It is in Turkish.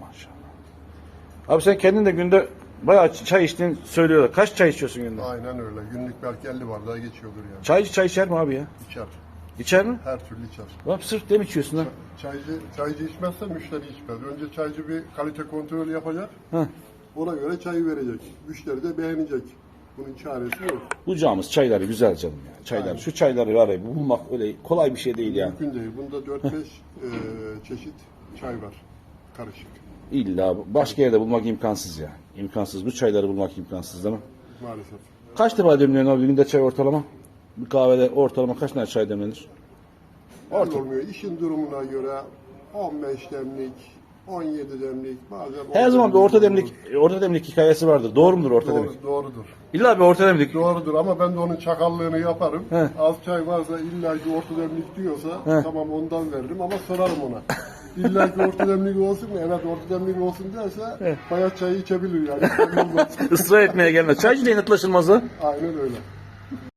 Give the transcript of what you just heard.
Maşallah. Abi sen kendin de günde bayağı çay içtiğini söylüyorlar. Kaç çay içiyorsun günde? Aynen öyle. Günlük belki 50 bardağı geçiyordur yani. Çaycı çay içer mi abi ya? İçer. İçer mi? Her türlü içer. Lan sırf dem içiyorsun ha. Çaycı, çaycı içmezse müşteri içmez. Önce çaycı bir kalite kontrolü yapacak. Hı. Ona göre çayı verecek. Müşteri de beğenecek. Bunun çaresi yok. Bucağımız çayları güzel canım ya. Çaylar. Aynen. Şu çayları var ya bulmak öyle kolay bir şey değil ya. Mümkün değil. Bunda 4-5 e, çeşit çay var. Karışık. İlla başka yerde bulmak imkansız ya. İmkansız. Bu çayları bulmak imkansız değil mi? Maalesef. Kaç defa demliyorsun abi günde çay ortalama? Bir kahvede ortalama kaç tane çay demlenir? Orta. olmuyor. İşin durumuna göre 15 demlik, 17 demlik, bazen Her zaman bir orta demlik, orta demlik hikayesi vardır. Doğru mudur orta Doğru, demlik? doğrudur. İlla bir orta demlik. Doğrudur ama ben de onun çakallığını yaparım. He. Az çay varsa illa ki orta demlik diyorsa He. tamam ondan veririm ama sorarım ona. İlla ki orta demlik olsun mu? Evet orta demlik olsun derse bayat çayı içebilir yani. Israr etmeye gelmez. Çaycı da inatlaşılmazı. Aynen öyle.